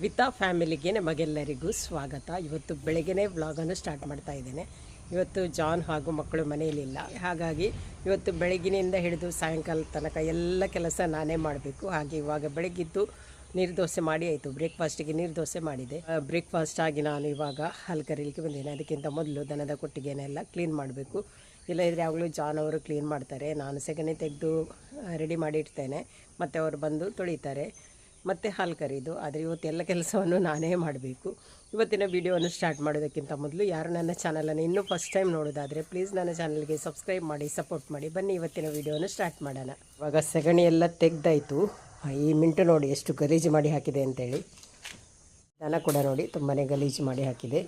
ವಿತಾ ಫ್ಯಾಮಿಲಿಗೆ ನಮಗೆಲ್ಲರಿಗೂ ಸ್ವಾಗತ. ಇವತ್ತು ಬೆಳಗ್ಗೆನೇ ವ್ಲಾಗನ್ನು ಸ್ಟಾರ್ಟ್ ಮಾಡ್ತಾ ಇದ್ದೇನೆ. ಇವತ್ತು ಜಾನ್ ಹಾಗೂ ಮಕ್ಕಳು ಮನೆಯಲ್ಲಿಲ್ಲ ಹಾಗಾಗಿ ಇವತ್ತು ಬೆಳಗಿನಿಂದ ಹಿಡಿದು ಸಾಯಂಕಾಲ ತನಕ ಎಲ್ಲ ಕೆಲಸ ನಾನೇ ಮಾಡಬೇಕು. ಹಾಗೆ ಇವಾಗ ಬೆಳಗ್ಗಿದ್ದು ನೀರು ದೋಸೆ ಮಾಡಿ ಆಯಿತು. ಬ್ರೇಕ್ಫಾಸ್ಟಿಗೆ ನೀರು ದೋಸೆ ಮಾಡಿದೆ ಬ್ರೇಕ್ಫಾಸ್ಟ್ ಆಗಿ ನಾನು ಇವಾಗ ಹಾಲು ಕರೀಲಿಕ್ಕೆ ಬಂದೇನೆ ಅದಕ್ಕಿಂತ ಮೊದಲು ದನದ ಕೊಟ್ಟಿಗೆನೆಲ್ಲ ಕ್ಲೀನ್ ಮಾಡಬೇಕು. ಇಲ್ಲದಿದ್ದರೆ ಯಾವಾಗಲೂ ಜಾನ್ ಅವರು ಕ್ಲೀನ್ ಮಾಡ್ತಾರೆ. ನಾನು ಸೆಗಣಿ ತೆಗೆದು ರೆಡಿ ಮಾಡಿ ಇಡ್ತೇನೆ ಮತ್ತು ಅವರು ಬಂದು ತೊಳಿತಾರೆ. ಮತ್ತು ಹಾಲು ಕರೆಯೋದು ಆದರೆ ಇವತ್ತೆಲ್ಲ ಕೆಲಸವನ್ನು ನಾನೇ ಮಾಡಬೇಕು. ಇವತ್ತಿನ ವಿಡಿಯೋವನ್ನು ಸ್ಟಾರ್ಟ್ ಮಾಡೋದಕ್ಕಿಂತ ಮೊದಲು ಯಾರು ನನ್ನ ಚಾನಲನ್ನು ಇನ್ನೂ ಫಸ್ಟ್ ಟೈಮ್ ನೋಡೋದಾದರೆ ಪ್ಲೀಸ್ ನನ್ನ ಚಾನಲ್ಗೆ ಸಬ್ಸ್ಕ್ರೈಬ್ ಮಾಡಿ ಸಪೋರ್ಟ್ ಮಾಡಿ. ಬನ್ನಿ ಇವತ್ತಿನ ವಿಡಿಯೋವನ್ನು ಸ್ಟಾರ್ಟ್ ಮಾಡೋಣ. ಇವಾಗ ಸೆಗಣಿ ಎಲ್ಲ ತೆಗ್ದಾಯಿತು. ಈ ಮಿಂಟು ನೋಡಿ ಎಷ್ಟು ಗಲೀಜು ಮಾಡಿ ಹಾಕಿದೆ ಅಂತೇಳಿ. ದನ ಕೂಡ ನೋಡಿ ತುಂಬಾ ಗಲೀಜು ಮಾಡಿ ಹಾಕಿದೆ.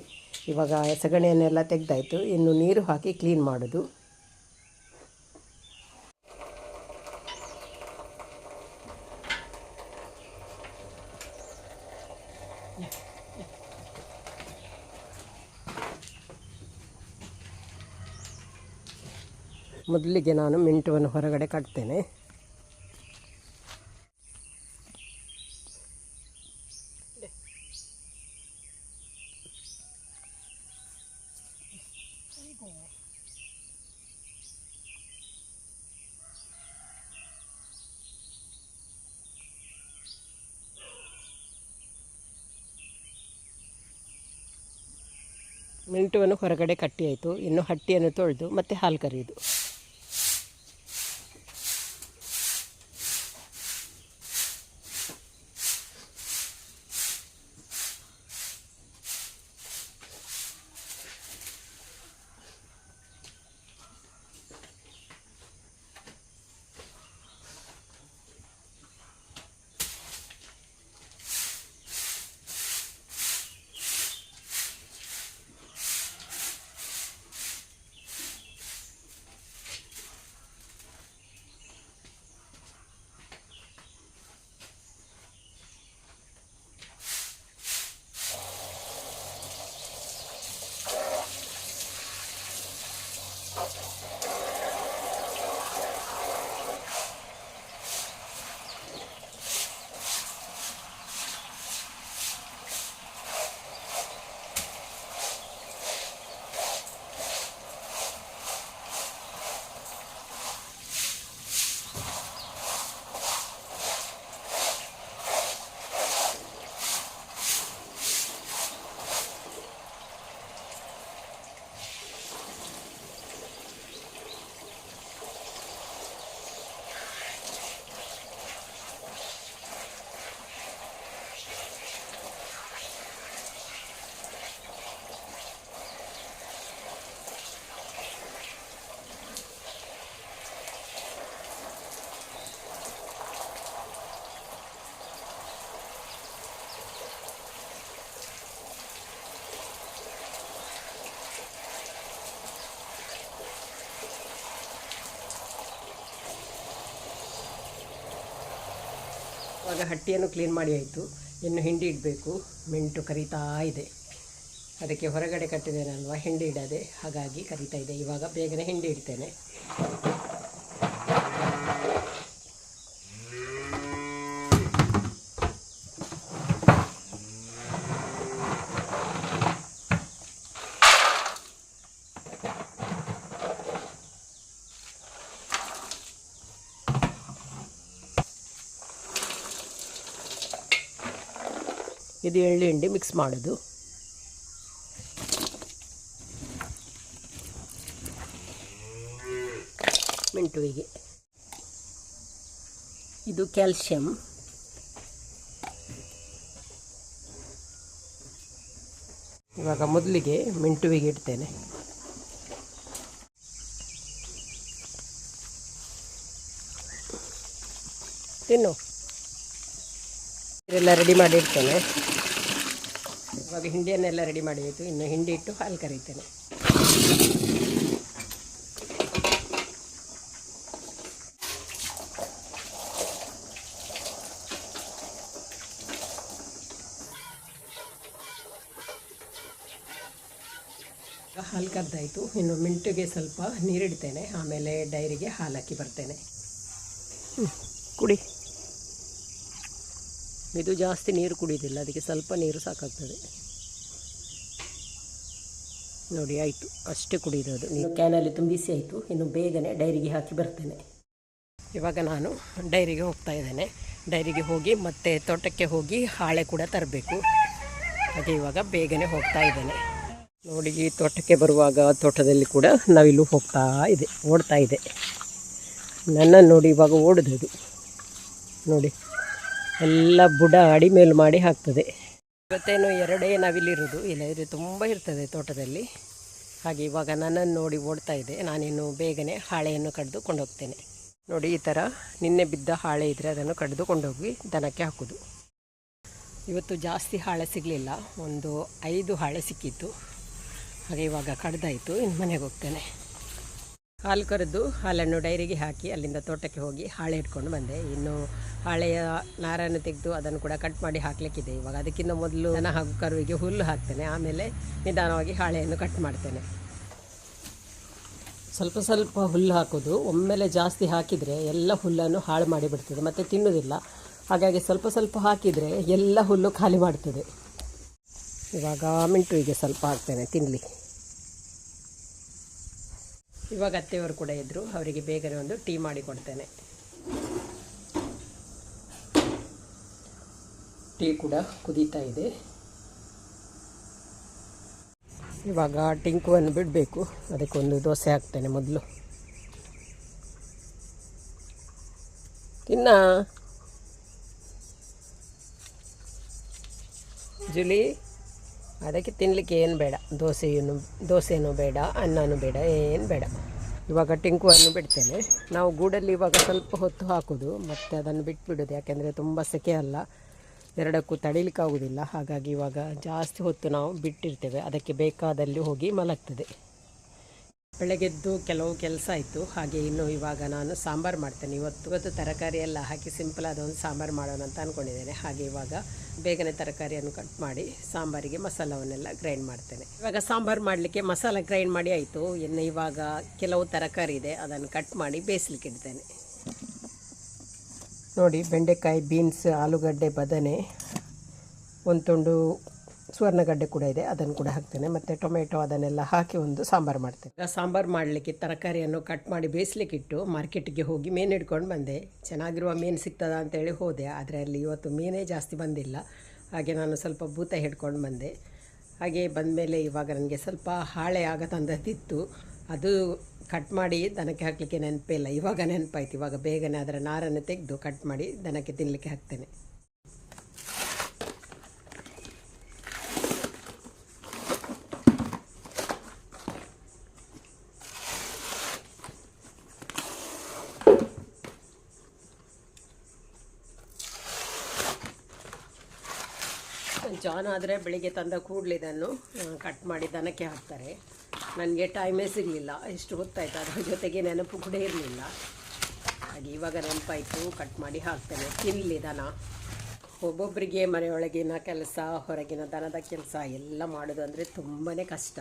ಇವಾಗ ಸಗಣಿಯನ್ನೆಲ್ಲ ತೆಗ್ದಾಯಿತು. ಇನ್ನು ನೀರು ಹಾಕಿ ಕ್ಲೀನ್ ಮಾಡೋದು. ಮೊದಲಿಗೆ ನಾನು ಮಿಂಟುವನ್ನು ಹೊರಗಡೆ ಕಟ್ತೇನೆ. ಮಿಂಟುವನ್ನು ಹೊರಗಡೆ ಕಟ್ಟಿ ಆಯಿತು. ಇನ್ನು ಹಟ್ಟಿಯನ್ನು ತೊಳೆದು ಮತ್ತೆ ಹಾಲು ಕರೆಯುವುದು. ಇವಾಗ ಹಟ್ಟಿಯನ್ನು ಕ್ಲೀನ್ ಮಾಡಿ ಆಯಿತು. ಇನ್ನು ಹಿಂಡಿ ಇಡಬೇಕು. ಮೆಂಟು ಕರಿತಾ ಇದೆ. ಅದಕ್ಕೆ ಹೊರಗಡೆ ಕಟ್ಟಿದ್ದೇನಲ್ವ? ಹಿಂಡಿ ಇಡದೆ. ಹಾಗಾಗಿ ಕರಿತಾ ಇದೆ. ಇವಾಗ ಬೇಗನೆ ಹಿಂಡಿ ಇಡ್ತೇನೆ. ಇದು ಎಳ್ಳು ಹಿಂಡಿ ಮಿಕ್ಸ್ ಮಾಡೋದು. ಮಿಂಟುವಿಗೆ ಇದು ಕ್ಯಾಲ್ಶಿಯಂ. ಇವಾಗ ಮೊದಲಿಗೆ ಮಿಂಟುವಿಗೆ ಇಡ್ತೇನೆ. ತಿನ್ನು. ಇದೆಲ್ಲ ರೆಡಿ ಮಾಡಿ ಇಡ್ತೇನೆ. ಇವಾಗ ಹಿಂಡಿಯನ್ನೆಲ್ಲ ರೆಡಿ ಮಾಡಿ ಆಯಿತು ಇನ್ನು ಹಿಂಡಿ ಇಟ್ಟು ಹಾಲು ಕರೀತೇನೆ. ಹಾಲು ಕದ್ದಾಯಿತು ಇನ್ನು ಮಿಂಟಿಗೆ ಸ್ವಲ್ಪ ನೀರಿಡ್ತೇನೆ. ಆಮೇಲೆ ಡೈರಿಗೆ ಹಾಲು ಹಾಕಿ ಬರ್ತೇನೆ. ಕುಡಿ. ಇದು ಜಾಸ್ತಿ ನೀರು ಕುಡಿಯೋದಿಲ್ಲ ಅದಕ್ಕೆ ಸ್ವಲ್ಪ ನೀರು ಸಾಕಾಗ್ತದೆ. ನೋಡಿ, ಆಯಿತು, ಅಷ್ಟೇ ಕುಡಿಯೋದು ಇನ್ನು ಕ್ಯಾನಲ್ಲಿ ತುಂಬಿಸಿ ಆಯಿತು, ಇನ್ನು ಬೇಗನೆ ಡೈರಿಗೆ ಹಾಕಿ ಬರ್ತೇನೆ. ಇವಾಗ ನಾನು ಡೈರಿಗೆ ಹೋಗ್ತಾ ಇದ್ದೇನೆ. ಡೈರಿಗೆ ಹೋಗಿ ಮತ್ತೆ ತೋಟಕ್ಕೆ ಹೋಗಿ ಹಾಳೆ ಕೂಡ ತರಬೇಕು. ಹಾಗೆ ಇವಾಗ ಬೇಗನೆ ಹೋಗ್ತಾ ಇದ್ದೇನೆ. ನೋಡಿ, ಈ ತೋಟಕ್ಕೆ ಬರುವಾಗ ತೋಟದಲ್ಲಿ ಕೂಡ ನಾವಿಲ್ಲೂ ಹೋಗ್ತಾ ಇದೆ, ಓಡ್ತಾ ಇದೆ. ನನ್ನ ನೋಡಿ ಇವಾಗ ಓಡಿದದು. ನೋಡಿ. ಎಲ್ಲ ಬುಡ ಅಡಿ ಮೇಲು ಮಾಡಿ ಹಾಕ್ತದೆ. ಇವತ್ತೇನು ಎರಡೇ ನಾವಿಲ್ಲಿರೋದು. ಇಲ್ಲದ್ರೆ ತುಂಬ ಇರ್ತದೆ ತೋಟದಲ್ಲಿ. ಹಾಗೆ ಇವಾಗ ನನ್ನನ್ನು ನೋಡಿ ಓಡ್ತಾ ಇದೆ. ನಾನಿನ್ನು ಬೇಗನೆ ಹಾಳೆಯನ್ನು ಕಡಿದು ಕೊಂಡೋಗ್ತೇನೆ. ನೋಡಿ, ಈ ಥರ ನಿನ್ನೆ ಬಿದ್ದ ಹಾಳೆ ಇದ್ದರೆ ಅದನ್ನು ಕಡಿದು ಕೊಂಡೋಗಿ ದನಕ್ಕೆ ಹಾಕೋದು. ಇವತ್ತು ಜಾಸ್ತಿ ಹಾಳೆ ಸಿಗಲಿಲ್ಲ. ಒಂದು ಐದು ಹಾಳೆ ಸಿಕ್ಕಿತ್ತು. ಹಾಗೆ ಇವಾಗ ಕಡ್ದಾಯಿತು. ಇನ್ನು ಮನೆಗೆ ಹೋಗ್ತೇನೆ. ಹಾಲು ಕರೆದು ಹಾಲನ್ನು ಡೈರಿಗೆ ಹಾಕಿ ಅಲ್ಲಿಂದ ತೋಟಕ್ಕೆ ಹೋಗಿ ಹಾಳೆ ಇಟ್ಕೊಂಡು ಬಂದೆ. ಇನ್ನು ಹಾಳೆಯ ನಾರನ್ನು ತೆಗೆದು ಅದನ್ನು ಕೂಡ ಕಟ್ ಮಾಡಿ ಹಾಕಲಿಕ್ಕಿದೆ. ಇವಾಗ ಅದಕ್ಕಿಂತ ಮೊದಲು ದನ ಹಾಗೂ ಕರುವಿಗೆ ಹುಲ್ಲು ಹಾಕ್ತೇನೆ. ಆಮೇಲೆ ನಿಧಾನವಾಗಿ ಹಾಳೆಯನ್ನು ಕಟ್ ಮಾಡ್ತೇನೆ. ಸ್ವಲ್ಪ ಸ್ವಲ್ಪ ಹುಲ್ಲು ಹಾಕೋದು. ಒಮ್ಮೆಲೆ ಜಾಸ್ತಿ ಹಾಕಿದರೆ ಎಲ್ಲ ಹುಲ್ಲನ್ನು ಹಾಳು ಮಾಡಿಬಿಡ್ತದೆ. ಮತ್ತು ತಿನ್ನೋದಿಲ್ಲ. ಹಾಗಾಗಿ ಸ್ವಲ್ಪ ಸ್ವಲ್ಪ ಹಾಕಿದರೆ ಎಲ್ಲ ಹುಲ್ಲು ಖಾಲಿ ಮಾಡ್ತದೆ. ಇವಾಗ ಮಿಂಟುವಿಗೆ ಸ್ವಲ್ಪ ಹಾಕ್ತೇನೆ ತಿನ್ನಲಿ ಇವಾಗ ಅತ್ತೆಯವರು ಕೂಡ ಇದ್ದರು ಅವರಿಗೆ ಬೇಗನೆ ಒಂದು ಟೀ ಮಾಡಿ ಕೊಡ್ತೇನೆ. ಟೀ ಕೂಡ ಕುದೀತಾ ಇದೆ. ಇವಾಗ ಟಿಂಕುವನ್ನು ಬಿಡಬೇಕು. ಅದಕ್ಕೊಂದು ದೋಸೆ ಹಾಕ್ತೇನೆ ಮೊದಲು. ತಿನ್ನ. ಜುಲಿ. ಅದಕ್ಕೆ ತಿನ್ನಲಿಕ್ಕೆ ಏನು ಬೇಡ. ದೋಸೆಯನ್ನು ದೋಸೆನೂ ಬೇಡ, ಅನ್ನನೂ ಬೇಡ, ಏನು ಬೇಡ. ಇವಾಗ ಟಿಂಕುವನ್ನು ಬಿಡ್ತೇನೆ. ನಾವು ಗೂಡಲ್ಲಿ ಇವಾಗ ಸ್ವಲ್ಪ ಹೊತ್ತು ಹಾಕೋದು, ಮತ್ತು ಅದನ್ನು ಬಿಟ್ಬಿಡೋದು. ಯಾಕೆಂದರೆ ತುಂಬ ಸೆಕೆ ಅಲ್ಲ. ಎರಡಕ್ಕೂ ತಡಿಲಿಕ್ಕಾಗೋದಿಲ್ಲ. ಹಾಗಾಗಿ ಇವಾಗ ಜಾಸ್ತಿ ಹೊತ್ತು ನಾವು ಬಿಟ್ಟಿರ್ತೇವೆ. ಅದಕ್ಕೆ ಬೇಕಾದಲ್ಲಿ ಹೋಗಿ ಮಲಗ್ತದೆ. ಬೆಳಗ್ಗೆದ್ದು ಕೆಲವು ಕೆಲಸ ಆಯಿತು. ಹಾಗೆ ಇನ್ನು ಇವಾಗ ನಾನು ಸಾಂಬಾರು ಮಾಡ್ತೇನೆ. ಇವತ್ತು ಇವತ್ತು ತರಕಾರಿ ಎಲ್ಲ ಹಾಕಿ ಸಿಂಪಲ್ ಆದ ಒಂದು ಸಾಂಬಾರು ಮಾಡೋಣ ಅಂತ ಅಂದ್ಕೊಂಡಿದ್ದೇನೆ ಹಾಗೆ ಇವಾಗ ಬೇಗನೆ ತರಕಾರಿಯನ್ನು ಕಟ್ ಮಾಡಿ ಸಾಂಬಾರಿಗೆ ಮಸಾಲವನ್ನೆಲ್ಲ ಗ್ರೈಂಡ್ ಮಾಡ್ತೇನೆ. ಇವಾಗ ಸಾಂಬಾರು ಮಾಡಲಿಕ್ಕೆ ಮಸಾಲ ಗ್ರೈಂಡ್ ಮಾಡಿ ಆಯಿತು. ಇನ್ನು ಇವಾಗ ಕೆಲವು ತರಕಾರಿ ಇದೆ. ಅದನ್ನು ಕಟ್ ಮಾಡಿ ಬೇಯಿಸ್ಲಿಕ್ಕೆ ಇಡ್ತೇನೆ. ನೋಡಿ, ಬೆಂಡೆಕಾಯಿ ಬೀನ್ಸ್ ಆಲೂಗಡ್ಡೆ, ಬದನೆ, ಒಂದು ತುಂಡು ಸುವರ್ಣಗಡ್ಡೆ ಕೂಡ ಇದೆ, ಅದನ್ನು ಕೂಡ ಹಾಕ್ತೇನೆ. ಮತ್ತು ಟೊಮೆಟೊ ಅದನ್ನೆಲ್ಲ ಹಾಕಿ ಒಂದು ಸಾಂಬಾರು ಮಾಡ್ತೇನೆ. ಈಗ ಸಾಂಬಾರು ಮಾಡಲಿಕ್ಕೆ ತರಕಾರಿಯನ್ನು ಕಟ್ ಮಾಡಿ ಬೇಯಿಸ್ಲಿಕ್ಕಿಟ್ಟು ಮಾರ್ಕೆಟಿಗೆ ಹೋಗಿ ಮೀನು ಹಿಡ್ಕೊಂಡು ಬಂದೆ. ಚೆನ್ನಾಗಿರುವ ಮೀನು ಸಿಗ್ತದ ಅಂತೇಳಿ ಹೋದೆ, ಆದರೆ ಅಲ್ಲಿ ಇವತ್ತು ಮೀನೇ ಜಾಸ್ತಿ ಬಂದಿಲ್ಲ. ಹಾಗೆ ನಾನು ಸ್ವಲ್ಪ ಭೂತ ಹಿಡ್ಕೊಂಡು ಬಂದೆ. ಹಾಗೆ ಬಂದಮೇಲೆ ಇವಾಗ ನನಗೆ ಸ್ವಲ್ಪ ಹಾಳೆ ಆಗ ತಂದದ್ದಿತ್ತು. ಅದು ಕಟ್ ಮಾಡಿ ದನಕ್ಕೆ ಹಾಕಲಿಕ್ಕೆ ನೆನಪೇ ಇಲ್ಲ. ಇವಾಗ ನೆನಪಾಯ್ತು. ಇವಾಗ ಬೇಗನೆ ಅದರ ನಾರನ್ನು ತೆಗೆದು ಕಟ್ ಮಾಡಿ ದನಕ್ಕೆ ತಿನ್ನಲಿಕ್ಕೆ ಹಾಕ್ತೇನೆ. ಜಾನ್ ಆದರೆ ಬೆಳಿಗ್ಗೆ ತಂದ ಕೂಡಲೇ ಇದನ್ನು ಕಟ್ ಮಾಡಿ ದನಕ್ಕೆ ಹಾಕ್ತಾರೆ. ನನಗೆ ಟೈಮೇ ಸಿಗಲಿಲ್ಲ. ಎಷ್ಟು ಹೊತ್ತಾಯ್ತು ಅದರ ಜೊತೆಗೆ ನೆನಪು ಕೂಡ ಇರಲಿಲ್ಲ. ಹಾಗೆ ಇವಾಗ ನೆನಪಾಯಿತು. ಕಟ್ ಮಾಡಿ ಹಾಕ್ತೇನೆ. ತಿನ್ನಲಿ ದನ. ಒಬ್ಬೊಬ್ಬರಿಗೆ ಮನೆಯೊಳಗಿನ ಕೆಲಸ, ಹೊರಗಿನ ದನದ ಕೆಲಸ ಎಲ್ಲ ಮಾಡೋದು ಅಂದರೆ ತುಂಬಾ ಕಷ್ಟ.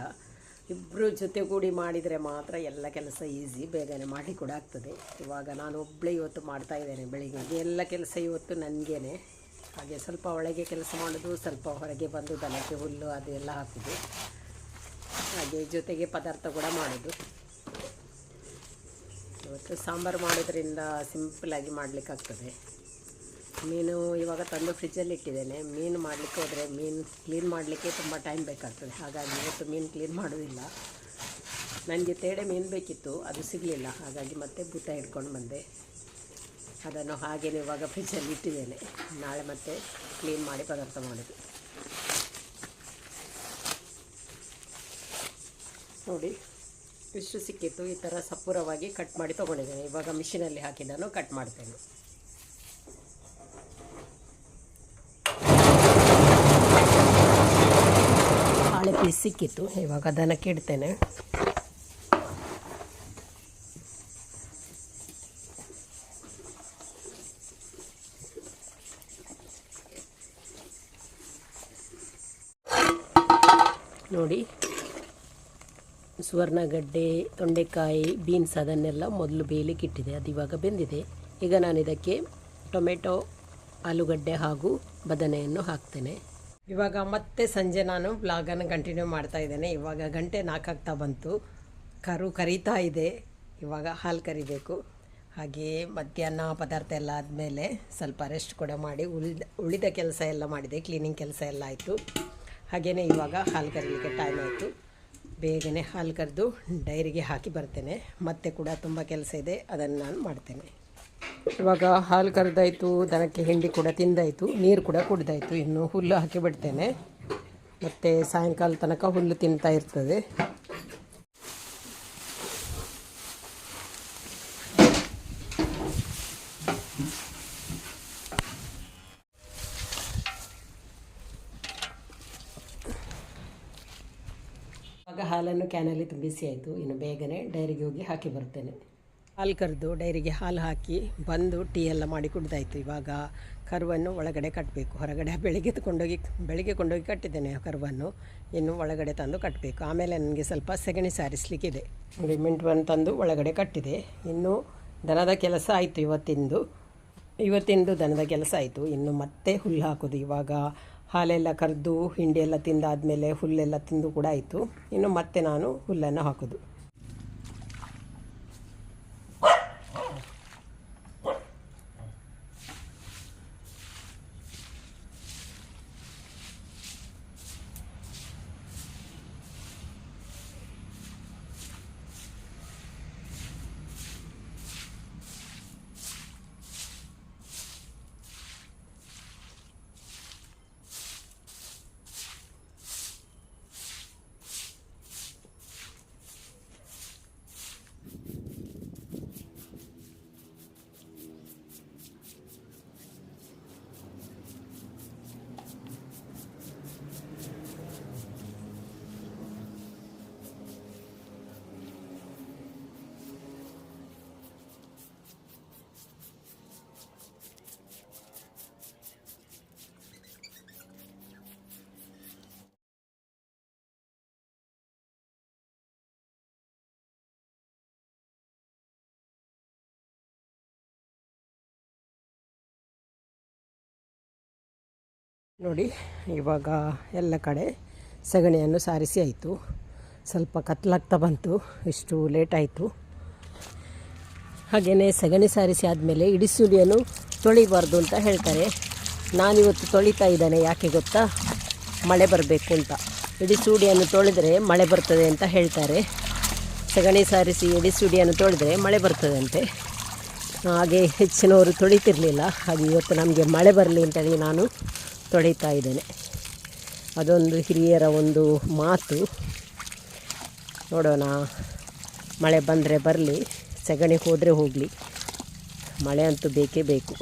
ಇಬ್ಬರು ಜೊತೆಗೂಡಿ ಮಾಡಿದರೆ ಮಾತ್ರ ಎಲ್ಲ ಕೆಲಸ ಈಸಿ ಬೇಗನೆ ಮಾಡಿ ಕೂಡ ಆಗ್ತದೆ. ಇವಾಗ ನಾನು ಒಬ್ಬಳೇ ಇವತ್ತು ಮಾಡ್ತಾ ಇದ್ದೇನೆ ಬೆಳಿಗ್ಗೆ. ಎಲ್ಲ ಕೆಲಸ ಇವತ್ತು ನನಗೇನೆ. ಹಾಗೆ ಸ್ವಲ್ಪ ಒಳಗೆ ಕೆಲಸ ಮಾಡೋದು, ಸ್ವಲ್ಪ ಹೊರಗೆ ಬಂದು ದನಕ್ಕೆ ಹುಲ್ಲು ಅದೆಲ್ಲ ಎಲ್ಲ ಹಾಕೋದು. ಹಾಗೆ ಜೊತೆಗೆ ಪದಾರ್ಥ ಕೂಡ ಮಾಡೋದು. ಇವತ್ತು ಸಾಂಬಾರು ಮಾಡೋದ್ರಿಂದ ಸಿಂಪಲಾಗಿ ಮಾಡಲಿಕ್ಕಾಗ್ತದೆ ಮೀನು ಇವಾಗ ತಂದು ಫ್ರಿಜ್ಜಲ್ಲಿ ಇಟ್ಟಿದ್ದೇನೆ. ಮೀನು ಮಾಡಲಿಕ್ಕೆ ಹೋದರೆ ಮೀನು ಕ್ಲೀನ್ ಮಾಡಲಿಕ್ಕೆ ತುಂಬ ಟೈಮ್ ಬೇಕಾಗ್ತದೆ. ಹಾಗಾಗಿ ಇವತ್ತು ಮೀನು ಕ್ಲೀನ್ ಮಾಡೋದಿಲ್ಲ. ನನಗೆ ತೇಡೆ ಮೀನು ಬೇಕಿತ್ತು, ಅದು ಸಿಗಲಿಲ್ಲ. ಹಾಗಾಗಿ ಮತ್ತೆ ಭೂತ ಹಿಡ್ಕೊಂಡು ಬಂದೆ. ಅದನ್ನು ಹಾಗೇನೆ ಇವಾಗ ಫ್ರಿಜ್ಜಲ್ಲಿ ಇಟ್ಟಿದ್ದೇನೆ. ನಾಳೆ ಮತ್ತೆ ಕ್ಲೀನ್ ಮಾಡಿ ಪದಾರ್ಥ ಮಾಡೋದು. ನೋಡಿ ಇಷ್ಟು ಸಿಕ್ಕಿತ್ತು. ಈ ಥರ ಸಪೂರವಾಗಿ ಕಟ್ ಮಾಡಿ ತೊಗೊಂಡಿದ್ದೇನೆ. ಇವಾಗ ಮಿಷಿನಲ್ಲಿ ಹಾಕಿ ನಾನು ಕಟ್ ಮಾಡ್ತೇನೆ. ಹಾಳೆ ಪೀಸ್ ಸಿಕ್ಕಿತ್ತು. ಇವಾಗ ಅದನ್ನು ಇಡ್ತೇನೆ ನೋಡಿ. ಸುವರ್ಣಗಡ್ಡೆ ತೊಂಡೆಕಾಯಿ ಬೀನ್ಸ್ ಅದನ್ನೆಲ್ಲ ಮೊದಲು ಬೇಯಲಿಕ್ಕೆ ಇಟ್ಟಿದೆ ಅದು ಇವಾಗ ಬೆಂದಿದೆ. ಈಗ ನಾನು ಇದಕ್ಕೆ ಟೊಮೆಟೊ, ಆಲೂಗಡ್ಡೆ ಹಾಗೂ ಬದನೆಯನ್ನು ಹಾಕ್ತೇನೆ. ಇವಾಗ ಮತ್ತೆ ಸಂಜೆ ನಾನು ಬ್ಲಾಗನ್ನು ಕಂಟಿನ್ಯೂ ಮಾಡ್ತಾ ಇದ್ದೇನೆ. ಇವಾಗ ಗಂಟೆ ನಾಲ್ಕಾಗ್ತಾ ಬಂತು. ಕರು ಕರೀತಾ ಇದೆ. ಇವಾಗ ಹಾಲು ಕರಿಬೇಕು. ಹಾಗೆ ಮಧ್ಯಾಹ್ನ ಪದಾರ್ಥ ಎಲ್ಲ ಆದಮೇಲೆ ಸ್ವಲ್ಪ ರೆಸ್ಟ್ ಕೂಡ ಮಾಡಿ ಉಳಿದ ಉಳಿದ ಕೆಲಸ ಎಲ್ಲ ಮಾಡಿದೆ. ಕ್ಲೀನಿಂಗ್ ಕೆಲಸ ಎಲ್ಲ ಆಯಿತು. ಹಾಗೆಯೇ ಇವಾಗ ಹಾಲು ಕರೀಲಿಕ್ಕೆ ಟೈಮ್ ಆಯಿತು. ಬೇಗನೆ ಹಾಲು ಕರೆದು ಡೈರಿಗೆ ಹಾಕಿ ಬರ್ತೇನೆ. ಮತ್ತೆ ಕೂಡ ತುಂಬ ಕೆಲಸ ಇದೆ, ಅದನ್ನು ನಾನು ಮಾಡ್ತೇನೆ. ಇವಾಗ ಹಾಲು ಕರೆದಾಯಿತು, ದನಕ್ಕೆ ಹಿಂಡಿ ಕೂಡ ತಿಂದಾಯಿತು, ನೀರು ಕೂಡ ಕುಡ್ದಾಯಿತು. ಇನ್ನು ಹುಲ್ಲು ಹಾಕಿ ಬಿಡ್ತೇನೆ. ಮತ್ತು ಸಾಯಂಕಾಲ ತನಕ ಹುಲ್ಲು ತಿಂತಾ ಇರ್ತದೆ. ಹಾಲನ್ನು ಕ್ಯಾನಲ್ಲಿ ತುಂಬಿಸಿ ಆಯಿತು. ಇನ್ನು ಬೇಗನೆ ಡೈರಿಗೆ ಹೋಗಿ ಹಾಕಿ ಬರ್ತೇನೆ ಹಾಲು ಕರೆದು ಡೈರಿಗೆ ಹಾಲು ಹಾಕಿ ಬಂದು ಟೀ ಎಲ್ಲ ಮಾಡಿ ಕುಡ್ದಾಯಿತು. ಇವಾಗ ಕರುವನ್ನು ಒಳಗಡೆ ಕಟ್ಟಬೇಕು ಹೊರಗಡೆ ಬೆಳಿಗ್ಗೆ ಕೊಂಡೋಗಿ ಬೆಳಿಗ್ಗೆ ಕೊಂಡೋಗಿ ಕಟ್ಟಿದ್ದೇನೆ ಕರುವನ್ನು. ಇನ್ನು ಒಳಗಡೆ ತಂದು ಕಟ್ಟಬೇಕು ಆಮೇಲೆ ನನಗೆ ಸ್ವಲ್ಪ ಸೆಗಣಿ ಸಾರಿಸಲಿಕ್ಕಿದೆ. ನೋಡಿ ಮಿಂಟ್ವನ್ನು ತಂದು ಒಳಗಡೆ ಕಟ್ಟಿದೆ. ಇನ್ನು ದನದ ಕೆಲಸ ಆಯಿತು ಇವತ್ತಿಂದು. ಇವತ್ತಿಂದು ದನದ ಕೆಲಸ ಆಯಿತು. ಇನ್ನು ಮತ್ತೆ ಹುಲ್ಲು ಹಾಕೋದು. ಇವಾಗ ಹಾಲೆಲ್ಲ ಕರೆದು ಹಿಂಡಿಯೆಲ್ಲ ತಿಂದಾದಮೇಲೆ ಹುಲ್ಲೆಲ್ಲ ತಿಂದು ಕೂಡ ಆಯಿತು. ಇನ್ನು ಮತ್ತೆ ನಾನು ಹುಲ್ಲನ್ನು ಹಾಕೋದು. ನೋಡಿ, ಇವಾಗ ಎಲ್ಲ ಕಡೆ ಸಗಣಿಯನ್ನು ಸಾರಿಸಿ ಆಯಿತು. ಸ್ವಲ್ಪ ಕತ್ಲಾಗ್ತಾ ಬಂತು, ಇಷ್ಟು ಲೇಟ್ ಆಯಿತು. ಹಾಗೆಯೇ ಸಗಣಿ ಸಾರಿಸಿ ಆದಮೇಲೆ ಇಡಿಸುಡಿಯನ್ನು ತೊಳಿಬಾರ್ದು ಅಂತ ಹೇಳ್ತಾರೆ. ನಾನಿವತ್ತು ತೊಳಿತಾ ಇದ್ದಾನೆ, ಯಾಕೆ ಗೊತ್ತಾ? ಮಳೆ ಬರಬೇಕು ಅಂತ. ಇಡಿಸುಡಿಯನ್ನು ತೊಳೆದರೆ ಮಳೆ ಬರ್ತದೆ ಅಂತ ಹೇಳ್ತಾರೆ. ಸಗಣಿ ಸಾರಿಸಿ ಇಡಿಸುಡಿಯನ್ನು ತೊಳೆದರೆ ಮಳೆ ಬರ್ತದಂತೆ. ಹಾಗೆ ಹೆಚ್ಚಿನವರು ತೊಳಿತಿರಲಿಲ್ಲ, ಹಾಗೆ ಇವತ್ತು ನಮಗೆ ಮಳೆ ಬರಲಿ ಅಂತೇಳಿ ನಾನು ತೊಳಿತಾ ಇದ್ದೇನೆ. ಅದೊಂದು ಹಿರಿಯರ ಒಂದು ಮಾತು. ನೋಡೋಣ, ಮಳೆ ಬಂದರೆ ಬರಲಿ, ಸಗಣಿ ಹೋದರೆ ಹೋಗಲಿ. ಮಳೆ ಅಂತೂ ಬೇಕೇ ಬೇಕು.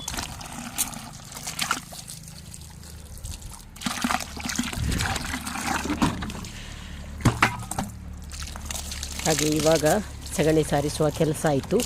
ಹಾಗೆ ಇವಾಗ ಸಗಣಿ ಸಾರಿಸುವ ಕೆಲಸ ಆಯಿತು.